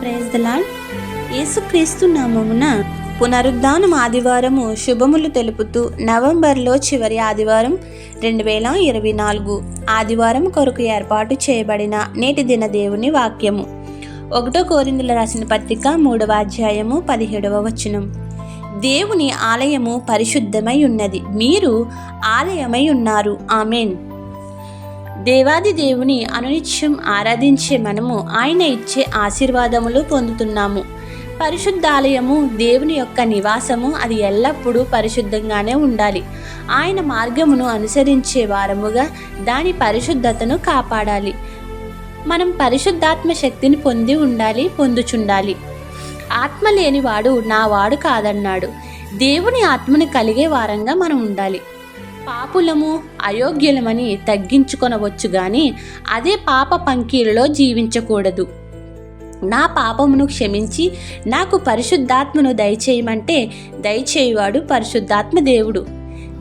Praise the lord యేసుక్రీస్తు నామమున పునరుద్ధానం ఆదివారము శుభములు తెలుపుతూ నవంబర్లో చివరి ఆదివారం రెండు వేల ఇరవై నాలుగు ఆదివారం కొరకు ఏర్పాటు చేయబడిన నేటి దిన దేవుని వాక్యము. ఒకటో కోరిందుల రాసిన పత్రిక మూడవ అధ్యాయము పదిహేడవ వచనం. దేవుని ఆలయము పరిశుద్ధమై ఉన్నది. మీరు ఆలయమై ఉన్నారు. ఆమెన్. దేవాది దేవుని అనునిత్యం ఆరాధించే మనము ఆయన ఇచ్చే ఆశీర్వాదములు పొందుతున్నాము. పరిశుద్ధాలయము దేవుని యొక్క నివాసము అది ఎల్లప్పుడూ పరిశుద్ధంగానే ఉండాలి. ఆయన మార్గమును అనుసరించే వారముగా దాని పరిశుద్ధతను కాపాడాలి. మనం పరిశుద్ధాత్మ శక్తిని పొంది ఉండాలి పొందుచుండాలి. ఆత్మ లేనివాడు నా వాడు కాదన్నాడు. దేవుని ఆత్మని కలిగే వారంగా మనం ఉండాలి. పాపులము అయోగ్యులమని తగ్గించుకొనవచ్చు గాని అదే పాప పంకీలలో జీవించకూడదు. నా పాపమును క్షమించి నాకు పరిశుద్ధాత్మను దయచేయమంటే దయచేయువాడు పరిశుద్ధాత్మ దేవుడు.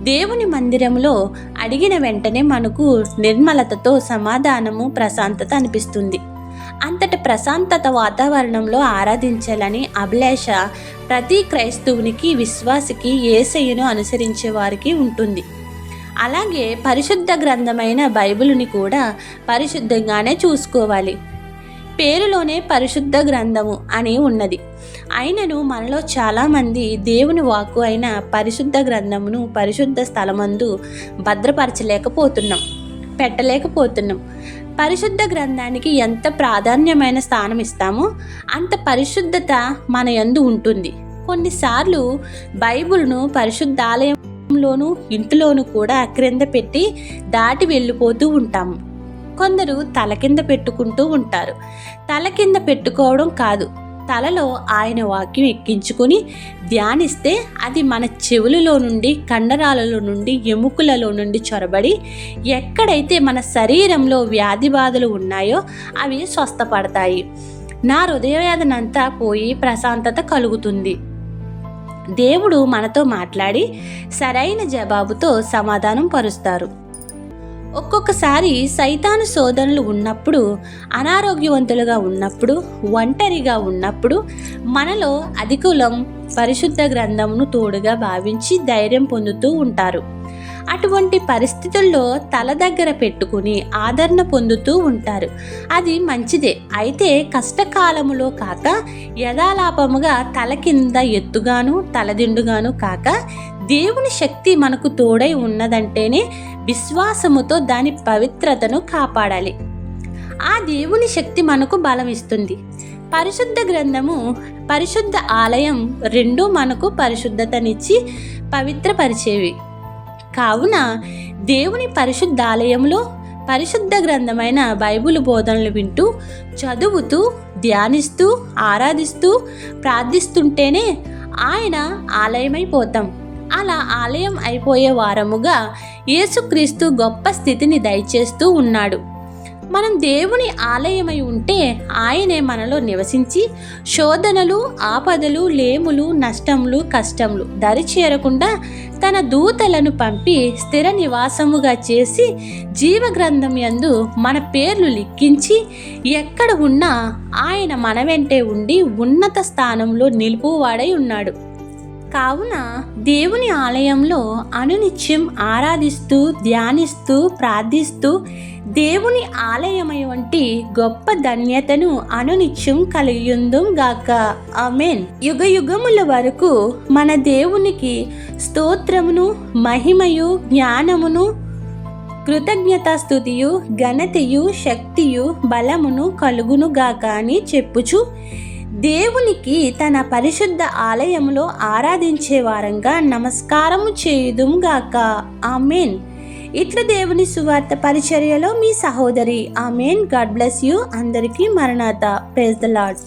దేవుని మందిరంలో అడిగిన వెంటనే మనకు నిర్మలతతో సమాధానము ప్రశాంతత అనిపిస్తుంది. అంతటి ప్రశాంతత వాతావరణంలో ఆరాధించాలని అభిలాష ప్రతి క్రైస్తవునికి విశ్వాసికి ఏసయ్యను అనుసరించే వారికి ఉంటుంది. అలాగే పరిశుద్ధ గ్రంథమైన బైబిల్ని కూడా పరిశుద్ధంగానే చూసుకోవాలి. పేరులోనే పరిశుద్ధ గ్రంథము అని ఉన్నది. అయినను మనలో చాలామంది దేవుని వాక్కు అయిన పరిశుద్ధ గ్రంథమును పరిశుద్ధ స్థలమందు భద్రపరచలేకపోతున్నాం పెట్టలేకపోతున్నాం. పరిశుద్ధ గ్రంథానికి ఎంత ప్రాధాన్యమైన స్థానం ఇస్తామో అంత పరిశుద్ధత మన యందు ఉంటుంది. కొన్నిసార్లు బైబిల్ను లోను ఇంటిలోను కూడా క్రింద పెట్టి దాటి వెళ్ళిపోతూ ఉంటాము. కొందరు తల కింద పెట్టుకుంటూ ఉంటారు. తల కింద పెట్టుకోవడం కాదు తలలో ఆయన వాక్యం ఎక్కించుకొని ధ్యానిస్తే అది మన చెవులలో నుండి కండరాలలో నుండి ఎముకలలో నుండి చొరబడి ఎక్కడైతే మన శరీరంలో వ్యాధి బాధలు ఉన్నాయో అవి స్వస్థపడతాయి. నా హృదయవేదనంతా పోయి ప్రశాంతత కలుగుతుంది. దేవుడు మనతో మాట్లాడి సరైన జవాబుతో సమాధానం పరుస్తారు. ఒక్కొక్కసారి సైతాను శోధనలు ఉన్నప్పుడు అనారోగ్యవంతులుగా ఉన్నప్పుడు ఒంటరిగా ఉన్నప్పుడు మనలో అధికులం పరిశుద్ధ గ్రంథమును తోడుగా భావించి ధైర్యం పొందుతూ ఉంటారు. అటువంటి పరిస్థితుల్లో తల దగ్గర పెట్టుకుని ఆదరణ పొందుతూ ఉంటారు. అది మంచిదే. అయితే కష్టకాలములో కాక యథాలాపముగా తల కింద ఎత్తుగాను తలదిండుగాను కాక దేవుని శక్తి మనకు తోడై ఉన్నదంటేనే విశ్వాసముతో దాని పవిత్రతను కాపాడాలి. ఆ దేవుని శక్తి మనకు బలం ఇస్తుంది పరిశుద్ధ గ్రంథము పరిశుద్ధ ఆలయం రెండూ మనకు పరిశుద్ధతనిచ్చి పవిత్రపరిచేవి. కావున దేవుని పరిశుద్ధ ఆలయంలో పరిశుద్ధ గ్రంథమైన బైబిల్ బోధనలు వింటూ చదువుతూ ధ్యానిస్తూ ఆరాధిస్తూ ప్రార్థిస్తుంటేనే ఆయన ఆలయమైపోతాం. అలా ఆలయం అయిపోయే వారముగా యేసుక్రీస్తు గొప్ప స్థితిని దయచేస్తూ ఉన్నాడు. మనం దేవుని ఆలయమై ఉంటే ఆయనే మనలో నివసించి శోధనలు ఆపదలు లేములు నష్టములు కష్టములు దరి చేరకుండా తన దూతలను పంపి స్థిర నివాసముగా చేసి జీవగ్రంథం యందు మన పేర్లు లిఖించి ఎక్కడ ఉన్నా ఆయన మన వెంటే ఉండి ఉన్నత స్థానంలో నిలుపువాడై ఉన్నాడు. కావున దేవుని ఆలయంలో అనునిత్యం ఆరాధిస్తూ ధ్యానిస్తూ ప్రార్థిస్తూ దేవుని ఆలయమై వంటి గొప్ప ధన్యతను అనునిత్యం కలిగిందుం గాక. ఆమెన్. యుగ యుగముల వరకు మన దేవునికి స్తోత్రమును మహిమయు జ్ఞానమును కృతజ్ఞతాస్థుతియు ఘనతయు శక్తియు బలమును కలుగునుగాక అని చెప్పుచు దేవునికి తన పరిశుద్ధ ఆలయంలో ఆరాధించే వారంగా నమస్కారము చేయుదుం గాక. ఆమెన్. ఇట్ల దేవుని సువార్త పరిచర్యలో మీ సహోదరి. ఆమెన్. God bless you. అందరికీ మరణాత. Praise the lord